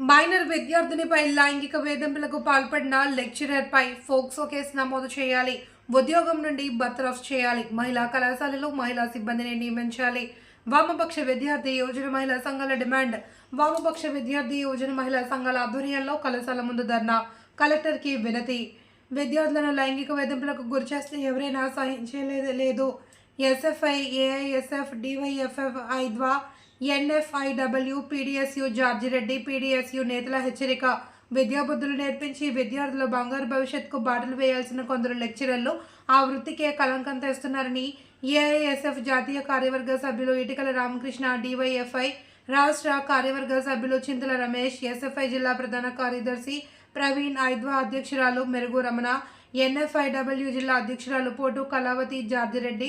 Minor విద్యార్థినిపై లైంగిక వేధింపులకు పాల్పడిన లెక్చరర్పై ఫోక్సో కేసు నమోదు చేయాలి. ఉద్యోగం నుండి బర్తరఫ్ చేయాలి. మహిళా కళాశాలలో మహిళా సిబ్బందిని నియమించాలి. వామపక్ష విద్యార్థి యోజన మహిళా సంఘాల డిమాండ్. వామపక్ష విద్యార్థి యోజన మహిళా సంఘాల ఆధ్వర్యంలో కళాశాల ముందు ధర్నా. కలెక్టర్కి వినతి. విద్యార్థులను లైంగిక వేధింపులకు గురిచేస్తే ఎవరైనా సహించలేదు. లేదు. ఎస్ఎఫ్ఐ ఏఐఎస్ఎఫ్ డివైఎఫ్ఎఫ్ ఐద్వా ఎన్ఎఫ్ఐడబ్ల్యూ పీడిఎస్యు జార్జిరెడ్డి పీడిఎస్యు నేతల హెచ్చరిక. విద్యాబుద్ధులు నేర్పించి విద్యార్థుల బంగారు భవిష్యత్తుకు బాటలు వేయాల్సిన కొందరు లెక్చరర్లు ఆ వృత్తికే కలంకం తెస్తున్నారని ఏఐఎస్ఎఫ్ జాతీయ కార్యవర్గ సభ్యులు ఇటికల రామకృష్ణ డివైఎఫ్ఐ రాష్ట్ర కార్యవర్గ సభ్యులు చింతల రమేష్ ఎస్ఎఫ్ఐ జిల్లా ప్రధాన కార్యదర్శి ప్రవీణ్ ఐద్వా అధ్యక్షురాలు మెరుగు రమణ ఎన్ఎఫ్ఐడబ్ల్యూ జిల్లా అధ్యక్షురాలు పోటు కళావతి జార్జిరెడ్డి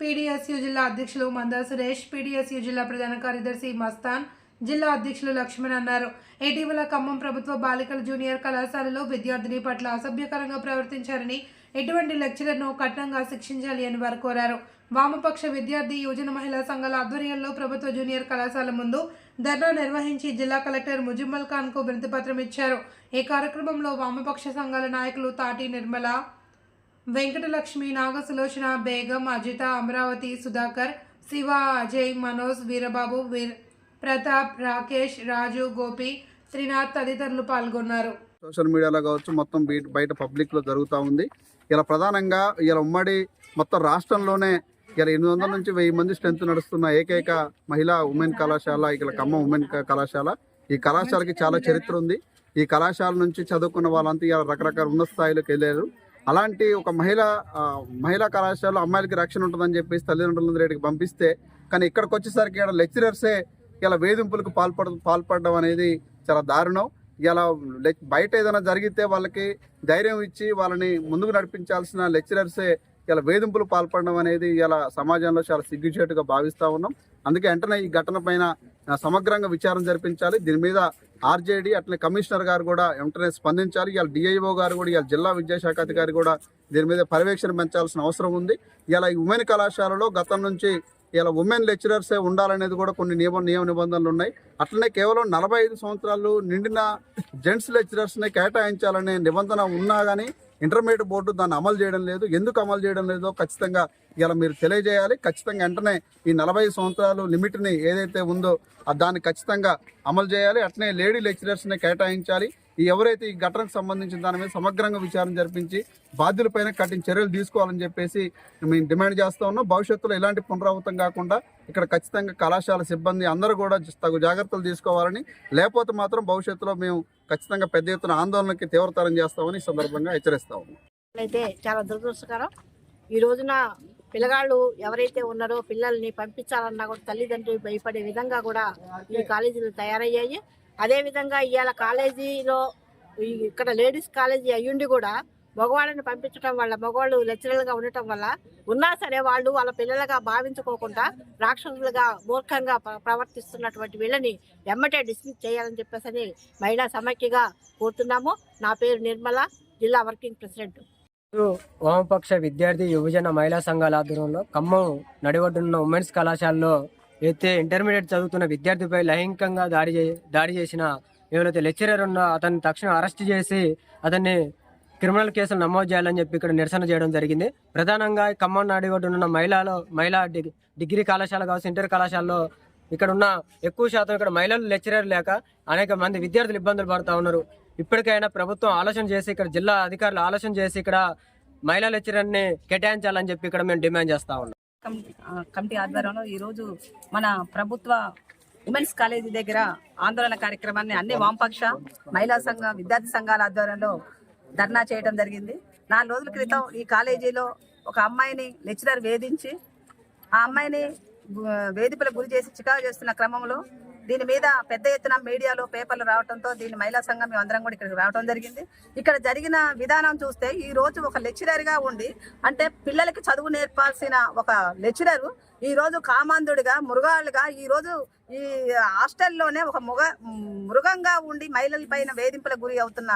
పీడీఎస్యు జిల్లా అధ్యక్షులు మందా సురేష్ పీడీఎస్యు జిల్లా ప్రధాన కార్యదర్శి మస్తాన్ జిల్లా అధ్యక్షులు లక్ష్మణ్ అన్నారు. ఇటీవల ఖమ్మం ప్రభుత్వ బాలికల జూనియర్ కళాశాలలో విద్యార్థిని పట్ల అసభ్యకరంగా ప్రవర్తించారని ఎటువంటి లెక్చరర్ను కఠినంగా శిక్షించాలి అని వారు కోరారు. వామపక్ష విద్యార్థి యువజన మహిళా సంఘాల ఆధ్వర్యంలో ప్రభుత్వ జూనియర్ కళాశాల ముందు ధర్నా నిర్వహించి జిల్లా కలెక్టర్ ముజిమ్మల్ ఖాన్కు వినతిపత్రం ఇచ్చారు. ఈ కార్యక్రమంలో వామపక్ష సంఘాల నాయకులు తాటి నిర్మల వెంకటలక్ష్మి నాగసులోచన బేగం అజిత అమరావతి సుధాకర్ శివ అజయ్ మనోజ్ వీరబాబు వీర్ ప్రతాప్ రాకేష్ రాజు గోపి శ్రీనాథ్ తదితరులు పాల్గొన్నారు. సోషల్ మీడియాలో కావచ్చు మొత్తం బయట బయట పబ్లిక్లో జరుగుతూ ఉంది. ఇలా ప్రధానంగా ఇలా ఉమ్మడి మొత్తం రాష్ట్రంలోనే ఇలా ఎనిమిది వందల నుంచి వెయ్యి మంది స్ట్రెంత్ నడుస్తున్న ఏకైక మహిళా ఉమెన్ కళాశాల ఇక్కడ ఖమ్మం ఉమెన్ కళాశాల. ఈ కళాశాలకి చాలా చరిత్ర ఉంది. ఈ కళాశాల నుంచి చదువుకున్న వాళ్ళంతా ఇలా రకరకాల ఉన్నత స్థాయిలోకి వెళ్ళారు. అలాంటి ఒక మహిళ మహిళా కళాశాలలో అమ్మాయిలకి రక్షణ ఉంటుందని చెప్పేసి తల్లిదండ్రుల రేటుకి పంపిస్తే కానీ ఇక్కడికి వచ్చేసరికి ఇక్కడ లెక్చరర్సే ఇలా వేధింపులకు పాల్పడ పాల్పడడం అనేది చాలా దారుణం. ఇలా లెక్- బయట ఏదైనా జరిగితే వాళ్ళకి ధైర్యం ఇచ్చి వాళ్ళని ముందుకు నడిపించాల్సిన లెక్చరర్సే ఇలా వేధింపులు పాల్పడడం అనేది ఇలా సమాజంలో చాలా సిగ్గుచేటుగా భావిస్తూ ఉన్నాం. అందుకే వెంటనే ఈ ఘటన పైన సమగ్రంగా విచారణ జరిపించాలి. దీని మీద ఆర్జేడీ అట్లనే కమిషనర్ గారు కూడా వెంటనే స్పందించాలి. ఇవాళ డిఐఓ గారు కూడా ఇవాళ జిల్లా విద్యాశాఖ అధికారి కూడా దీని మీద పర్యవేక్షణ పెంచాల్సిన అవసరం ఉంది. ఇలా ఈ ఉమెన్ కళాశాలలో గతం నుంచి ఇలా ఉమెన్ లెక్చరర్సే ఉండాలనేది కూడా కొన్ని నియమ నియమ నిబంధనలు ఉన్నాయి. అట్లనే కేవలం నలభై ఐదు సంవత్సరాలు నిండిన జెంట్స్ లెక్చరర్స్ని కేటాయించాలనే నిబంధన ఉన్నా కానీ ఇంటర్మీడియట్ బోర్డు దాన్ని అమలు చేయడం లేదు. ఎందుకు అమలు చేయడం లేదో ఖచ్చితంగా ఇలా మీరు తెలియజేయాలి. ఖచ్చితంగా వెంటనే ఈ నలభై సంవత్సరాలు లిమిట్ని ఏదైతే ఉందో దాన్ని ఖచ్చితంగా అమలు చేయాలి. అట్నే లేడీ లెక్చరర్స్ని కేటాయించాలి. ఎవరైతే ఈ ఘటనకు సంబంధించిన దాని మీద సమగ్రంగా విచారణ జరిపించి బాధ్యులపైన కఠిన చర్యలు తీసుకోవాలని చెప్పేసి మేము డిమాండ్ చేస్తా ఉన్నాం. భవిష్యత్తులో ఇలాంటి పునరావృతం కాకుండా ఇక్కడ ఖచ్చితంగా కళాశాల సిబ్బంది అందరూ కూడా తగు జాగ్రత్తలు తీసుకోవాలని లేకపోతే మాత్రం భవిష్యత్తులో మేము ఖచ్చితంగా పెద్ద ఎత్తున ఆందోళనకి తీవ్రతరం చేస్తామని ఈ సందర్భంగా హెచ్చరిస్తా ఉన్నాం. అయితే చాలా దురదృష్టకరం. ఈ రోజున పిల్లగాళ్ళు ఎవరైతే ఉన్నారో పిల్లల్ని పంపించాలన్నా కూడా తల్లిదండ్రులు భయపడే విధంగా కూడా ఈ కాలేజీలు తయారయ్యాయి. అదేవిధంగా ఇవాళ కాలేజీలో ఇక్కడ లేడీస్ కాలేజీ అయ్యుండి కూడా మగవాళ్ళని పంపించడం వల్ల మగవాళ్ళు లెక్చరర్లుగా ఉండటం వల్ల ఉన్నా సరే వాళ్ళు వాళ్ళ పిల్లలుగా భావించుకోకుండా రాక్షసులుగా మూర్ఖంగా ప్రవర్తిస్తున్నటువంటి వీళ్ళని ఎమ్మటే డిస్మిస్ చేయాలని చెప్పేసి మహిళా సమైక్యగా కోరుతున్నాము. నా పేరు నిర్మల జిల్లా వర్కింగ్ ప్రెసిడెంట్. వామపక్ష విద్యార్థి యువజన మహిళా సంఘాల ఆధ్వర్యంలో ఖమ్మం నడివడ్డున్న ఉమెన్స్ కళాశాలలో అయితే ఇంటర్మీడియట్ చదువుతున్న విద్యార్థిపై లైంగికంగా దాడి చే దాడి చేసిన ఎవరైతే లెక్చరర్ ఉన్న అతన్ని తక్షణం అరెస్ట్ చేసి అతన్ని క్రిమినల్ కేసులు నమోదు చేయాలని చెప్పి ఇక్కడ నిరసన చేయడం జరిగింది. ప్రధానంగా ఈ ఖమ్మం ఉన్న మహిళలో మహిళా డిగ్రీ కళాశాల కావచ్చు ఇంటర్ కళాశాలలో ఇక్కడ ఉన్న ఎక్కువ శాతం ఇక్కడ మహిళలు లెక్చరర్ లేక అనేక మంది విద్యార్థులు ఇబ్బందులు పడుతూ ఉన్నారు. ఇప్పటికైనా ప్రభుత్వం ఆలోచన చేసి ఇక్కడ జిల్లా అధికారులు ఆలోచన చేసి ఇక్కడ మహిళా లెక్చరర్ని కేటాయించాలని చెప్పి ఇక్కడ మేము డిమాండ్ చేస్తా ఉన్నాం. కమిటీ కమిటీ ఆధ్వర్యంలో ఈరోజు మన ప్రభుత్వ ఉమెన్స్ కాలేజీ దగ్గర ఆందోళన కార్యక్రమాన్ని అన్ని వామపక్ష మహిళా సంఘ విద్యార్థి సంఘాల ఆధ్వర్యంలో ధర్నా చేయడం జరిగింది. నాలుగు రోజుల క్రితం ఈ కాలేజీలో ఒక అమ్మాయిని లెక్చరర్ వేధించి ఆ అమ్మాయిని ఆ, గురి చేసి చికాకు చేస్తున్న క్రమంలో దీని మీద పెద్ద ఎత్తున మీడియాలో పేపర్లు రావడంతో దీని మహిళా సంఘం మేము అందరం కూడా ఇక్కడికి రావడం జరిగింది. ఇక్కడ జరిగిన విధానం చూస్తే ఈ రోజు ఒక లెక్చరర్గా ఉండి అంటే పిల్లలకి చదువు నేర్పాల్సిన ఒక లెక్చరర్ ఈ రోజు కామాంధుడిగా మృగాలుగా ఈ రోజు ఈ హాస్టల్లోనే ఒక మృగ మృగంగా ఉండి మహిళల పైన వేధింపులకు గురి అవుతున్న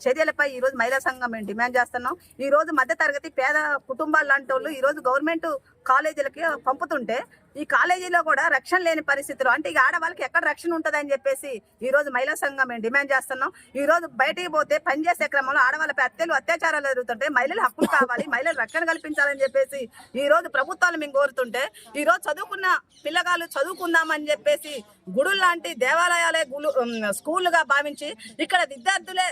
చర్యలపై ఈ రోజు మహిళా సంఘం మేము డిమాండ్ చేస్తున్నాం. ఈ రోజు మధ్య తరగతి పేద కుటుంబాలు లాంటి వాళ్ళు ఈ రోజు గవర్నమెంట్ కాలేజీలకి పంపుతుంటే ఈ కాలేజీలో కూడా రక్షణ లేని పరిస్థితులు అంటే ఇక ఆడవాళ్ళకి ఎక్కడ రక్షణ ఉంటుందని చెప్పేసి ఈ రోజు మహిళా సంఘం మేము డిమాండ్ చేస్తున్నాం. ఈ రోజు బయటికి పోతే పనిచేసే క్రమంలో ఆడవాళ్ళపై హత్యలు అత్యాచారాలు జరుగుతుంటే మహిళలు హక్కులు కావాలి మహిళలు రక్షణ కల్పించాలని చెప్పేసి ఈ రోజు ప్రభుత్వాలు మేము కోరుతుంటే ఈ రోజు చదువుకున్న పిల్లగాళ్ళు చదువుకుందామని చెప్పేసి గుడులు లాంటి దేవాలయాలే గుడు ఉమ్, స్కూళ్ళుగా భావించి ఇక్కడ విద్యార్థులే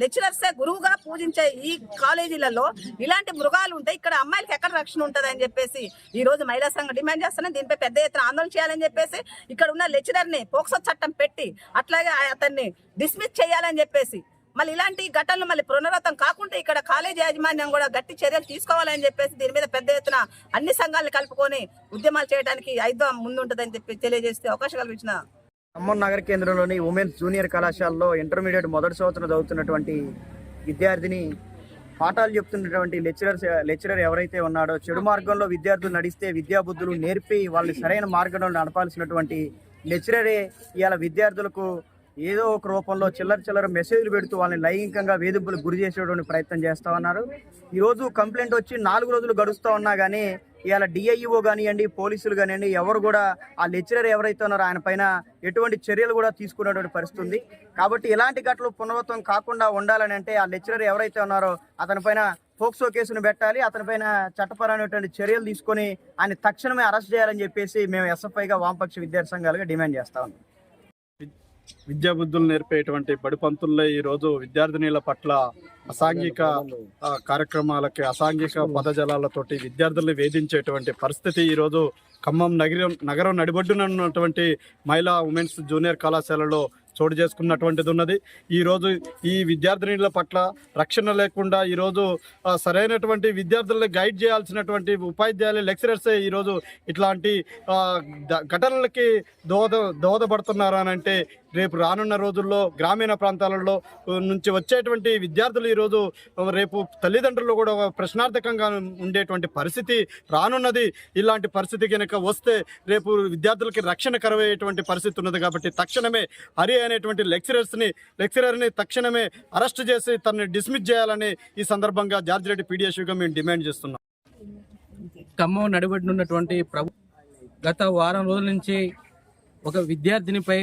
లెక్చరర్సే గురువుగా పూజించే ఈ కాలేజీలలో ఇలాంటి మృగాలు ఉంటాయి ఇక్కడ అమ్మాయిలకి ఎక్కడ రక్షణ ఉంటుంది అని చెప్పేసి ఈ రోజు మహిళా సంఘం డిమాండ్ చేస్తున్నాం దీనిపై పెద్ద ఎత్తున ఆందోళన చేయాలని చెప్పేసి ఇక్కడ ఉన్న లెక్చరర్ని పోక్సో చట్టం పెట్టి అట్లాగే అతన్ని డిస్మిస్ చేయాలని చెప్పేసి మళ్ళీ ఇలాంటి ఘటనలు మళ్ళీ పునరావృతం కాకుండా ఇక్కడ కాలేజీ యాజమాన్యం కూడా గట్టి చర్యలు తీసుకోవాలని చెప్పేసి దీని మీద పెద్ద ఎత్తున అన్ని సంఘాలను కలుపుకొని ఉద్యమాలు చేయడానికి ఐదో ముందుంటుందని చెప్పి తెలియజేస్తే అవకాశం కల్పించిన ఖమ్మం నగర కేంద్రంలోని ఉమెన్స్ జూనియర్ కళాశాలలో ఇంటర్మీడియట్ మొదటి సంవత్సరం చదువుతున్నటువంటి విద్యార్థిని పాఠాలు చెప్తున్నటువంటి లెక్చరర్స్ లెక్చరర్ ఎవరైతే ఉన్నాడో చెడు మార్గంలో విద్యార్థులు నడిస్తే విద్యాబుద్ధులు నేర్పి వాళ్ళని సరైన మార్గంలో నడపాల్సినటువంటి లెక్చరరే ఇవాళ విద్యార్థులకు ఏదో ఒక రూపంలో చిల్లర చిల్లర మెసేజ్లు పెడుతూ వాళ్ళని లైంగికంగా వేధింపులకు గురి చేసేటువంటి ప్రయత్నం చేస్తూ ఉన్నారు. ఈరోజు కంప్లైంట్ వచ్చి నాలుగు రోజులు గడుస్తూ ఉన్నా కానీ ఇవాళ డిఐఓ కానివ్వండి పోలీసులు కానివ్వండి ఎవరు కూడా ఆ లెక్చరర్ ఎవరైతే ఉన్నారో ఆయన పైన ఎటువంటి చర్యలు కూడా తీసుకున్నటువంటి పరిస్థితి ఉంది. కాబట్టి ఇలాంటి ఘటనలు పునరావృతం కాకుండా ఉండాలని అంటే ఆ లెక్చరర్ ఎవరైతే ఉన్నారో అతనిపైన ఫోక్సో పోక్సో కేసును పెట్టాలి అతనిపైన చట్టపరమైనటువంటి చర్యలు తీసుకొని ఆయన తక్షణమే అరెస్ట్ చేయాలని చెప్పేసి మేము ఎస్ఎఫ్ఐగా వామపక్ష విద్యార్థి సంఘాలుగా డిమాండ్ చేస్తా ఉన్నాం. విద్యాబుద్ధులు నేర్పేటువంటి బడిపంతుల్లో ఈరోజు రోజు విద్యార్థినిల పట్ల అసాంఘిక కార్యక్రమాలకి అసాంఘిక పదజలాలతోటి విద్యార్థుల్ని వేధించేటువంటి పరిస్థితి ఈరోజు ఖమ్మం నగరం నగరం నడిబొడ్డున ఉన్నటువంటి మహిళా ఉమెన్స్ జూనియర్ కళాశాలలో చోటు చేసుకున్నటువంటిది ఉన్నది ఈరోజు ఈ విద్యార్థినిల పట్ల రక్షణ లేకుండా ఈరోజు సరైనటువంటి విద్యార్థులను గైడ్ చేయాల్సినటువంటి ఉపాధ్యాయులు లెక్చరర్సే ఈరోజు ఇట్లాంటి ఘటనలకి దోహద దోహదపడుతున్నారు అని అంటే రేపు రానున్న రోజుల్లో గ్రామీణ ప్రాంతాలలో నుంచి వచ్చేటువంటి విద్యార్థులు ఈరోజు రేపు తల్లిదండ్రులు కూడా ఒక ప్రశ్నార్థకంగా ఉండేటువంటి పరిస్థితి రానున్నది. ఇలాంటి పరిస్థితి కనుక వస్తే రేపు విద్యార్థులకి రక్షణ కరవయ్యేటువంటి పరిస్థితి ఉన్నది కాబట్టి తక్షణమే హరి అనేటువంటి లెక్చరర్స్ని లెక్చరర్ని తక్షణమే అరెస్ట్ చేసి తనని డిస్మిస్ చేయాలని ఈ సందర్భంగా జార్జ్ రెడ్డి పీడిఎస్గా మేము డిమాండ్ చేస్తున్నాం. ఖమ్మం నడిబడినున్నటువంటి ప్రభు గత వారం రోజుల నుంచి ఒక విద్యార్థినిపై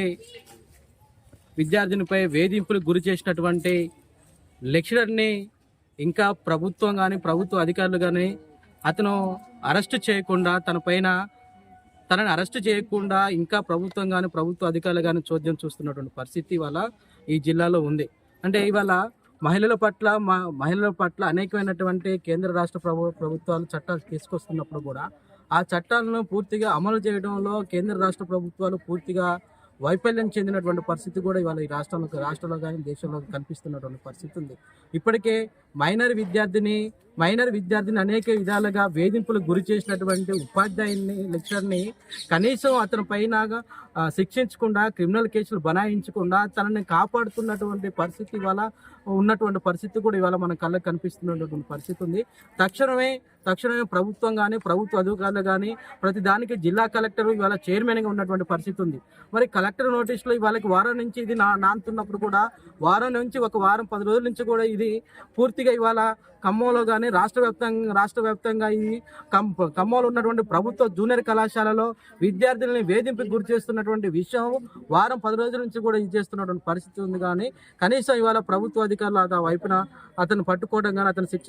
విద్యార్థినిపై వేధింపులకు గురి చేసినటువంటి లెక్చరర్ని ఇంకా ప్రభుత్వం కానీ ప్రభుత్వ అధికారులు కానీ అతను అరెస్ట్ చేయకుండా తన పైన తనని అరెస్ట్ చేయకుండా ఇంకా ప్రభుత్వం కానీ ప్రభుత్వ అధికారులు కానీ చోద్యం చూస్తున్నటువంటి పరిస్థితి ఇవాళ ఈ జిల్లాలో ఉంది. అంటే ఇవాళ మహిళల పట్ల మా మహిళల పట్ల అనేకమైనటువంటి కేంద్ర రాష్ట్ర ప్రభు ప్రభుత్వాలు చట్టాలు తీసుకొస్తున్నప్పుడు కూడా ఆ చట్టాలను పూర్తిగా అమలు చేయడంలో కేంద్ర రాష్ట్ర ప్రభుత్వాలు పూర్తిగా వైఫల్యం చెందినటువంటి పరిస్థితి కూడా ఇవాళ ఈ రాష్ట్రంలో రాష్ట్రంలో కానీ దేశంలో కనిపిస్తున్నటువంటి పరిస్థితి ఉంది. ఇప్పటికే మైనర్ విద్యార్థిని మైనర్ విద్యార్థిని అనేక విధాలుగా వేధింపులకు గురి చేసినటువంటి ఉపాధ్యాయుని లెక్చర్ని కనీసం అతని పైన శిక్షించకుండా క్రిమినల్ కేసులు బనాయించకుండా తనని కాపాడుతున్నటువంటి పరిస్థితి ఇవాళ ఉన్నటువంటి పరిస్థితి కూడా ఇవాళ మన కళ్ళకు కనిపిస్తున్నటువంటి పరిస్థితి ఉంది. తక్షణమే తక్షణమే ప్రభుత్వం కానీ ప్రభుత్వ అధికారులు కానీ ప్రతి దానికి జిల్లా కలెక్టర్ ఇవాళ చైర్మన్గా ఉన్నటువంటి పరిస్థితి ఉంది. మరి కలెక్టర్ నోటీసులో ఇవాళకి వారం నుంచి ఇది నా నానుతున్నప్పుడు కూడా వారం నుంచి ఒక వారం పది రోజుల నుంచి కూడా ఇది పూర్తిగా ఇవాళ ఖమ్మంలో కానీ రాష్ట్ర వ్యాప్తంగా రాష్ట్ర వ్యాప్తంగా ఇది కమ్ ఖమ్మంలో ఉన్నటువంటి ప్రభుత్వ జూనియర్ కళాశాలలో విద్యార్థులని వేధింపుకి గురి చేస్తున్నటువంటి విషయం వారం పది రోజుల నుంచి కూడా ఇది చేస్తున్నటువంటి పరిస్థితి ఉంది కానీ కనీసం ఇవాళ ప్రభుత్వ అధికారులు ఆ వైపున అతను పట్టుకోవడం కానీ అతను శిక్ష